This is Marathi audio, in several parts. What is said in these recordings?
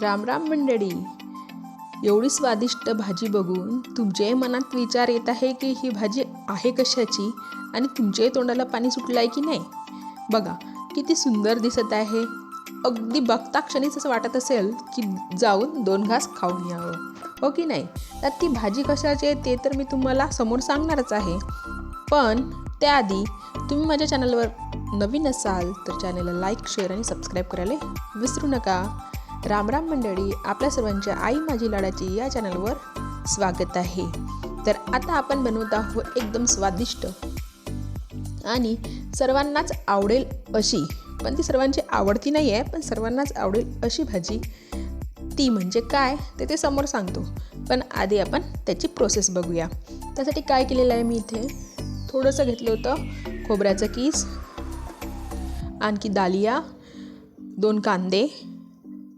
राम राम मंडळी. एवढी स्वादिष्ट भाजी बघून तुमच्याही मनात विचार येत आहे की ही भाजी आहे कशाची आणि तुमच्याही तोंडाला पाणी सुटलं आहे की नाही? बघा किती सुंदर दिसत आहे. अगदी बघता क्षणीच असं वाटत असेल की जाऊन दोन घास खाऊन यावं. हो की नाही? तर ती भाजी कशाची आहे ते तर मी तुम्हाला समोर सांगणारच आहे. पण त्याआधी तुम्ही माझ्या चॅनलवर नवीन असाल तर चॅनलला लाईक शेअर आणि सबस्क्राईब करायला विसरू नका. राम राम मंडळी आपल्या सर्वांच्या आई माझी लाडाची या चॅनलवर स्वागत आहे. तर आता आपण बनवत आहोत एकदम स्वादिष्ट आणि सर्वांनाच आवडेल अशी पण ती सर्वांची आवडती नाही आहे पण सर्वांनाच आवडेल अशी भाजी. ती म्हणजे काय? ते ते समोर सांगतो. पण आधी आपण त्याची प्रोसेस बघूया. त्यासाठी काय केलेलं आहे मी इथे? थोडंसं घेतलं होतं खोबऱ्याचं कीस आणखी दालिया दोन कांदे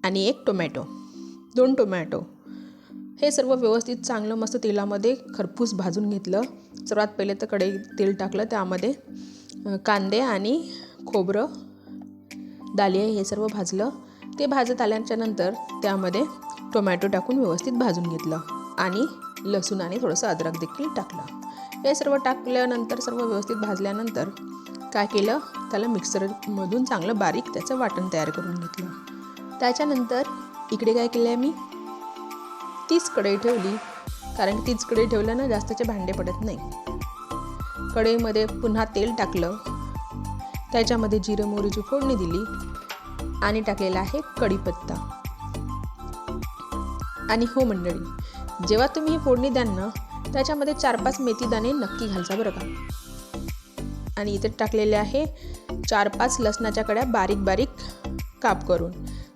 आणि एक टोमॅटो दोन टोमॅटो. हे सर्व व्यवस्थित चांगलं मस्त तेलामध्ये खरपूस भाजून घेतलं. सर्वात पहिले तर कढई तेल टाकलं. त्यामध्ये कांदे आणि खोबरं दालिया हे सर्व भाजलं. ते भाजत आल्याच्यानंतर त्यामध्ये टोमॅटो टाकून व्यवस्थित भाजून घेतलं आणि लसूण आणि थोडंसं अद्रक देखील टाकलं. हे सर्व टाकल्यानंतर सर्व व्यवस्थित भाजल्यानंतर काय केलं? त्याला मिक्सरमधून चांगलं बारीक त्याचं वाटण तयार करून घेतलं. त्याच्यानंतर इकडे काय केलं आहे मी तीच कढई ठेवली. कारण तीच कढई ठेवलं ना जास्तचे भांडे पडत नाही. कढईमध्ये पुन्हा तेल टाकलं. त्याच्यामध्ये जिरं मोहरीची फोडणी दिली. आणि टाकलेला आहे कढीपत्ता. आणि हो मंडळी जेव्हा तुम्ही ही फोडणी द्याल ना त्याच्यामध्ये चार पाच मेथीदाणे नक्की घालचा बरं का. आणि इथे टाकलेले आहे चार पाच लसणाच्या कड्या बारीक बारीक काप करून.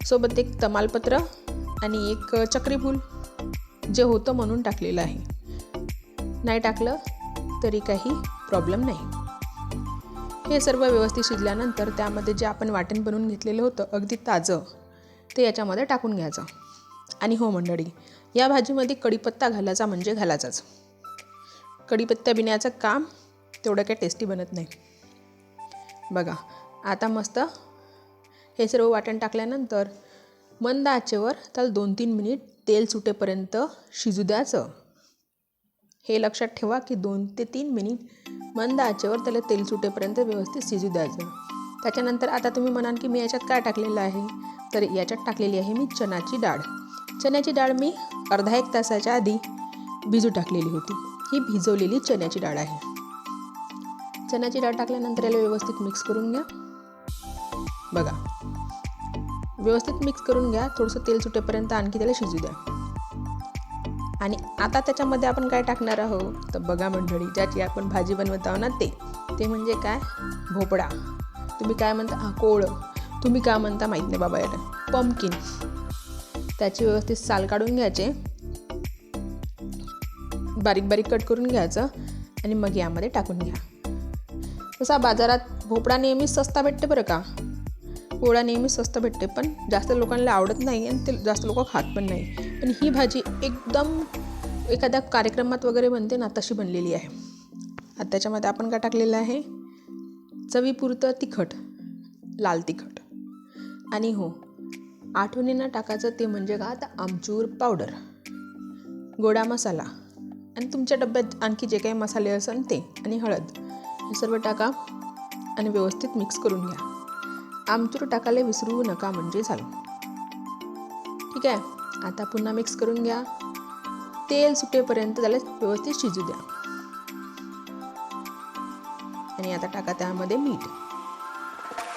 सोबत एक तमालपत्र आणि एक चक्रीफूल जे होतं म्हणून टाकलेलं आहे. नाही टाकलं तरी काही प्रॉब्लेम नाही. हे सर्व व्यवस्थित शिजल्यानंतर त्यामध्ये जे आपण वाटण बनवून घेतलेलं होतं अगदी ताजं ते याच्यामध्ये टाकून घ्यायचं. आणि हो मंडळी या भाजीमध्ये कढीपत्ता घालायचा म्हणजे घालायचाच. कढीपत्ता बिण्याचं काम तेवढं काही टेस्टी बनत नाही. बघा आता मस्त हे सर्व वाटण टाकल्यानंतर मंद आचेवर त्याला दोन तीन मिनिट तेल सुटेपर्यंत शिजू द्यायचं. हे लक्षात ठेवा की दोन ते तीन मिनिट मंद आचेवर त्याला तेल सुटेपर्यंत व्यवस्थित शिजू द्यायचं. त्याच्यानंतर आता तुम्ही म्हणाल की मी याच्यात काय टाकलेलं आहे? तर याच्यात टाकलेली आहे मी चण्याची डाळ. चण्याची डाळ मी अर्धा एक तासाच्या आधी भिजू टाकलेली होती. ही भिजवलेली चण्याची डाळ आहे. चण्याची डाळ टाकल्यानंतर याला व्यवस्थित मिक्स करून घ्या. बघा. व्यवस्थित मिक्स करून घ्या. थोडंसं तेल सुटेपर्यंत आणखी त्याला शिजू द्या. आणि आता त्याच्यामध्ये आपण काय टाकणार आहोत? तर बघा मंडळी ज्याची आपण भाजी बनवत आहोत ना ते. ते म्हणजे काय? भोपळा. तुम्ही काय म्हणता? हा कोळ. तुम्ही काय म्हणता? माहीत नाही बाबा याला. पंपकिन त्याची व्यवस्थित साल काढून घ्यायचे. बारीक बारीक कट करून घ्यायचं. आणि मग यामध्ये टाकून घ्या. तसा बाजारात भोपळा नेहमी सस्ता भेटते बरं का? पोळा नेहमी स्वस्त भेटते पण जास्त लोकांना आवडत नाही आणि ते जास्त लोक खात पण नाही. पण ही भाजी एकदम एखाद्या कार्यक्रमात वगैरे बनते ना तशी बनलेली आहे. आता त्याच्यामध्ये आपण काय टाकलेलं आहे? चवीपुरतं तिखट लाल तिखट. आणि हो आठवणींना टाकायचं ते म्हणजे का? आता आमचूर पावडर गोडा मसाला आणि तुमच्या डब्यात आणखी जे काही मसाले असेल ते आणि हळद हे सर्व टाका आणि व्यवस्थित मिक्स करून घ्या. आमचूर टाकायला विसरू नका म्हणजे झालं. ठीक आहे? आता पुन्हा मिक्स करून घ्या. तेल सुटेपर्यंत त्याला व्यवस्थित शिजू द्या. आणि आता टाका त्यामध्ये मीठ.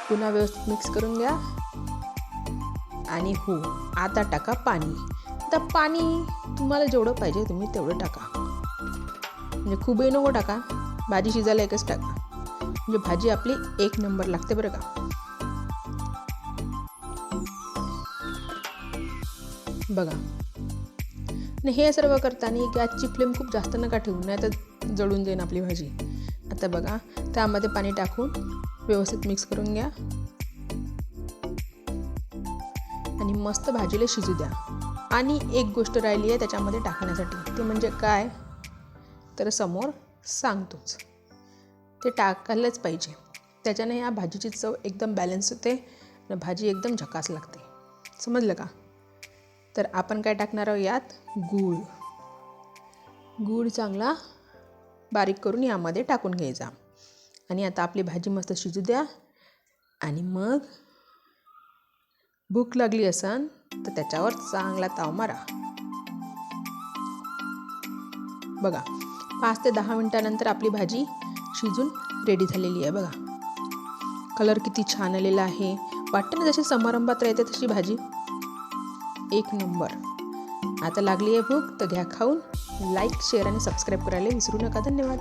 पुन्हा व्यवस्थित मिक्स करून घ्या. आणि हो आता टाका पाणी. आता पाणी तुम्हाला जेवढं पाहिजे तुम्ही तेवढं टाका. म्हणजे खूपही नको टाका. भाजी शिजायला एकच टाका. म्हणजे भाजी आपली एक नंबर लागते बरं का? बघा. आणि हे सर्व करताना गॅसची फ्लेम खूप जास्त नका ठेवू नाही तर जळून जाईन आपली भाजी. आता बघा त्यामध्ये पाणी टाकून व्यवस्थित मिक्स करून घ्या. आणि मस्त भाजीला शिजू द्या. आणि एक गोष्ट राहिली आहे त्याच्यामध्ये टाकण्यासाठी ते म्हणजे काय? तर समोर सांगतोच. ते टाकायलाच पाहिजे. त्याच्याने या भाजीची चव एकदम बॅलन्स होते आणि भाजी एकदम झकास लागते. समजलं का? तर आपण काय टाकणार आहोत यात? गूळ. गूळ चांगला बारीक करून यामध्ये टाकून घ्यायचा. आणि आता आपली भाजी मस्त शिजू द्या. आणि मग भूक लागली असन तर त्याच्यावर चांगला ताव मारा. बघा पाच ते दहा मिनटानंतर आपली भाजी शिजून रेडी झालेली आहे बघा. कलर किती छान आलेला आहे. वाटतं ना जशी समारंभात राहते तशी भाजी. एक नंबर. आता लागली आहे भूक तर घ्या खाऊन लाईक शेअर आणि सबस्क्राईब करायला विसरू नका. धन्यवाद.